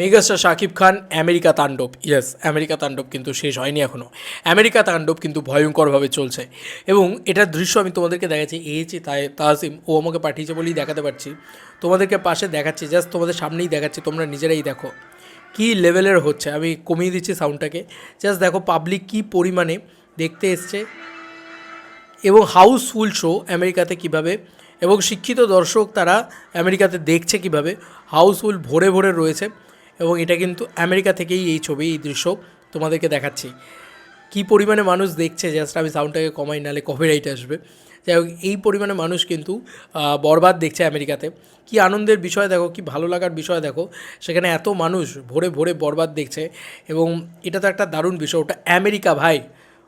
Megastar Shakib Khan, America তাণ্ডব। Yes America তাণ্ডব কিন্তু শেষ হয়নি এখনও আমেরিকা তাণ্ডব কিন্তু ভয়ঙ্করভাবে চলছে। এবং এটার দৃশ্য আমি তোমাদেরকে দেখাচ্ছি এসেছি তাই তাহসিম ও আমাকে পাঠিয়েছে বলেই দেখাতে পারছি। তোমাদেরকে পাশে দেখাচ্ছি জাস্ট তোমাদের সামনেই দেখাচ্ছি, তোমরা নিজেরাই দেখো। কী লেভেলের হচ্ছে, আমি কমিয়ে দিচ্ছি সাউন্ডটাকে জাস্ট দেখো পাবলিক কী পরিমাণে দেখতে এসছে। এবং হাউসফুল শো আমেরিকাতে কীভাবে। এবং শিক্ষিত দর্শক তারা আমেরিকাতে দেখছে কীভাবে। হাউসফুল ভরে ভরে রয়েছে। এবং এটা কিন্তু আমেরিকা থেকেই এই ছবি, এই দৃশ্য তোমাদেরকে দেখাচ্ছি। কী পরিমাণে মানুষ দেখছে জাস্ট আমি সাউন্ডটাকে কমাই নালে কপিরাইট আসবে। যাই হোক, এই পরিমাণে মানুষ কিন্তু বরবাদ দেখছে আমেরিকাতে। কি আনন্দের বিষয় দেখো, কি ভালো লাগার বিষয় দেখো, সেখানে এত মানুষ ভোরে ভোরে বরবাদ দেখছে এবং এটা তো একটা দারুণ বিষয়, ওটা আমেরিকা ভাই,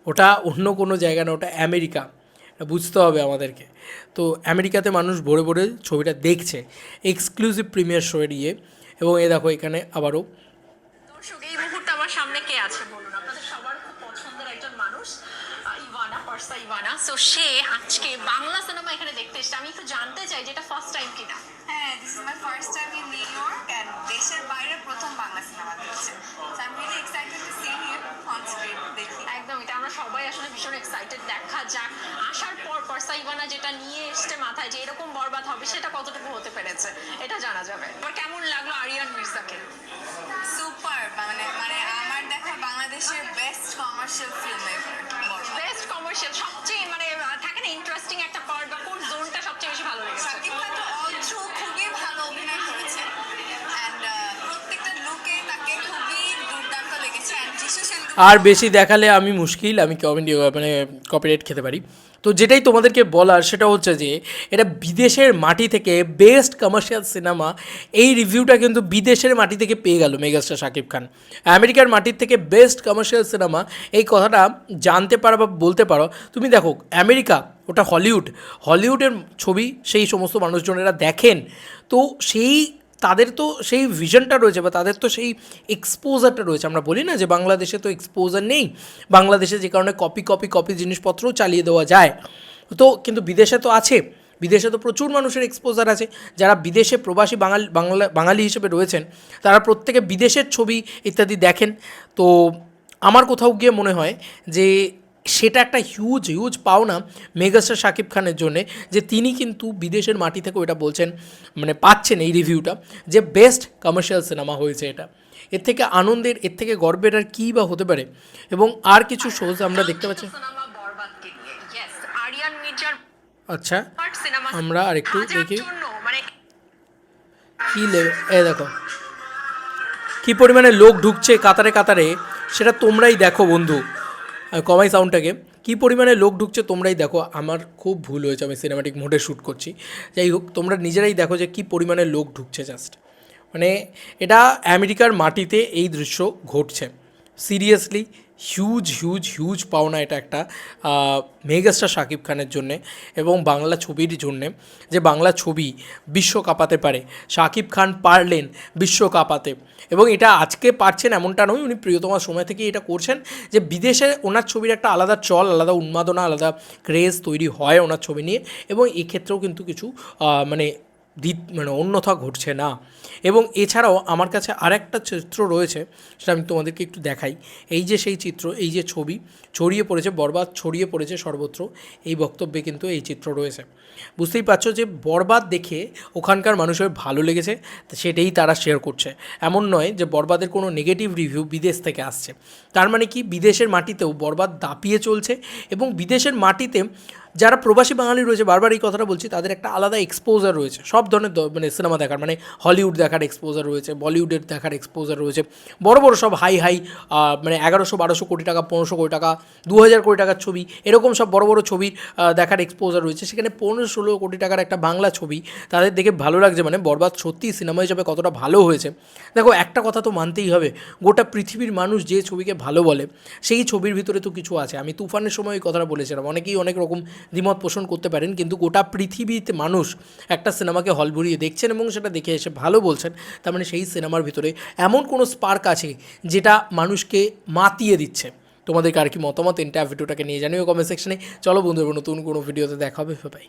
ওটা অন্য কোনো জায়গা না, ওটা আমেরিকা। বুঝতে হবে আমাদেরকে। তো আমেরিকাতে মানুষ ভোরে ভোরে ছবিটা দেখছে। এক্সক্লুসিভ প্রিমিয়ার শো এর ইয়ে। এবং এ দেখো এখানে আবারও দর্শক এই মুহূর্তে আমার সামনে কে আছে বলুন? আপনাদের সবার খুব পছন্দের একজন মানুষ ইভানা পার্সা ইভানা। সো সে আজকে বাংলা সিনেমা এখানে দেখতে এসেছে। আমি একটু জানতে চাই যেটা ফার্স্ট টাইম কিনা। হ্যাঁ this is my first time in New York and দেশের বাইরে প্রথম বাংলা সিনেমা দেখছি। So I am really excited to see him on screen দেখি। একদম এটা আমরা সবাই আসলে ভীষণ এক্সাইটেড দেখা যাক আসার যেটা নিয়ে এসছে মাথায় যে এরকম বরবাদ হবে সেটা কতটুকু হতে পেরেছে এটা জানা যাবে। আমার কেমন লাগল আরিয়ান মির্জাকে? সুপার মানে মানে আমার দেখা বাংলাদেশের best commercial film best commercial সবচেয়ে মানে থাকে না ইন্টারেস্টিং একটা আর বেশি দেখালে আমি মুশকিল, আমি কমেন্ট মানে কপিরাইট খেতে পারি। তো যেটাই তোমাদেরকে বলার সেটা হচ্ছে যে, এটা বিদেশের মাটি থেকে বেস্ট কমার্শিয়াল সিনেমা এই রিভিউটা কিন্তু বিদেশের মাটি থেকে পেয়ে গেল মেগাস্টার শাকিব খান। আমেরিকার মাটির থেকে বেস্ট কমার্শিয়াল সিনেমা এই কথাটা জানতে পারো বা বলতে পারো। তুমি দেখো, আমেরিকা, ওটা হলিউড। হলিউডের ছবি সেই সমস্ত মানুষজনেরা দেখেন। তো সেই তাদের তো সেই ভিশনটা রয়েছে বা তাদের তো সেই এক্সপোজারটা রয়েছে। আমরা বলি না যে বাংলাদেশে তো এক্সপোজার নেই। বাংলাদেশে যে কারণে কপি কপি কপি জিনিসপত্রও চালিয়ে দেওয়া যায়। তো কিন্তু বিদেশে তো আছে। বিদেশে তো প্রচুর মানুষের এক্সপোজার আছে। যারা বিদেশে প্রবাসী বাঙালি, বাংলা, বাঙালি হিসেবে রয়েছেন, তারা প্রত্যেকে বিদেশের ছবি ইত্যাদি দেখেন। তো আমার কোথাও গিয়ে মনে হয় যে সেটা একটা হিউজ হিউজ পাওনা মেগাস্টার শাকিব খানের জন্যে যে তিনি কিন্তু বিদেশের মাটি থেকে এটা বলছেন মানে পাচ্ছেন এই রিভিউটা যে বেস্ট কমার্শিয়াল সিনেমা হয়েছে এটা এর থেকে আনন্দের এর থেকে গর্বের আর কী বা হতে পারে এবং আর কিছু শোজ আমরা দেখতে পাচ্ছি আচ্ছা আমরা আরেকটু দেখি মানে কী এ দেখো কী পরিমাণে লোক ঢুকছে কাতারে কাতারে সেটা তোমরাই দেখো বন্ধু কমাই সাউন্ডটাকে কী পরিমাণে লোক ঢুকছে তোমরাই দেখো। আমার খুব ভুল হয়েছে, আমি সিনেমাটিক মোডে শ্যুট করছি। যাই হোক, তোমরা নিজেরাই দেখো যে কী পরিমাণে লোক ঢুকছে জাস্ট মানে এটা আমেরিকার মাটিতে এই দৃশ্য ঘটছে। সিরিয়াসলি হিউজ হিউজ হিউজ পাওনা এটা একটা মেগাস্টার শাকিব খানের জন্যে এবং বাংলা ছবির জন্যে। যে বাংলা ছবি বিশ্ব কাঁপাতে পারে, শাকিব খান পারলেন বিশ্ব কাঁপাতে। এবং এটা আজকে পারছেন এমনটা নয়, উনি প্রিয়তমার সময় থেকে এটা করছেন যে বিদেশে ওনার ছবির একটা আলাদা চল, আলাদা উন্মাদনা, আলাদা ক্রেজ তৈরি হয় ওনার ছবি নিয়ে। এবং এক্ষেত্রেও কিন্তু কিছু মানে মানে অন্যথা ঘটছে না। এবং এছাড়াও আমার কাছে আরেকটা চিত্র রয়েছে, সেটা আমি তোমাদেরকে একটু দেখাই। এই যে সেই চিত্র, এই যে ছবি, ছড়িয়ে পড়েছে, বরবাদ ছড়িয়ে পড়েছে সর্বত্র, এই বক্তব্যে কিন্তু এই চিত্র রয়েছে। বুঝতেই পারছ যে বরবাদ দেখে ওখানকার মানুষের ভালো লেগেছে, সেটাই তারা শেয়ার করছে। এমন নয় যে বরবাদের কোনো নেগেটিভ রিভিউ বিদেশ থেকে আসছে। তার মানে কি, বিদেশের মাটিতেও বরবাদ দাপিয়ে চলছে এবং বিদেশের মাটিতে যারা প্রবাসী বাঙালি রয়েছে বারবার এই কথাটা বলছি তাদের একটা আলাদা এক্সপোজার রয়েছে। সব ধরনের মানে সিনেমা দেখার মানে হলিউড দেখার এক্সপোজার রয়েছে বলিউডের দেখার এক্সপোজার রয়েছে। বড় বড় সব হাই হাই মানে এগারোশো বারোশো কোটি টাকা পনেরোশো কোটি টাকা দু হাজার কোটি টাকার ছবি এরকম সব বড় বড় আহ, দেখার এক্সপোজার রয়েছে। সেখানে পনেরো ষোলো কোটি টাকার একটা বাংলা ছবি তাদের দেখে ভালো লাগছে মানে বরবাদ সত্যি সিনেমা হিসাবে কতটা ভালো হয়েছে। দেখো একটা কথা তো মানতেই হবে গোটা পৃথিবীর মানুষ যে ছবিকে ভালো বলে সেই ছবির ভিতরে তো কিছু আছে। আমি তুফানের সময় এই কথাটা বলেছিলাম অনেকেই অনেক রকম দ্বিমত পোষণ করতে পারেন, কিন্তু গোটা পৃথিবীতে মানুষ একটা সিনেমাকে হল ভরিয়ে দেখছেন এবং সেটা দেখে এসে ভালো বলছেন। তার মানে সেই সিনেমার ভিতরে এমন কোনো স্পার্ক আছে যেটা মানুষকে মাতিয়ে দিচ্ছে। তোমাদেরকে আর কি মতামত এন্টার ভিডিওটাকে নিয়ে জানিও কমেন্ট সেকশনে চলো বন্ধুরা, নতুন কোনো ভিডিওতে দেখা হবে বাই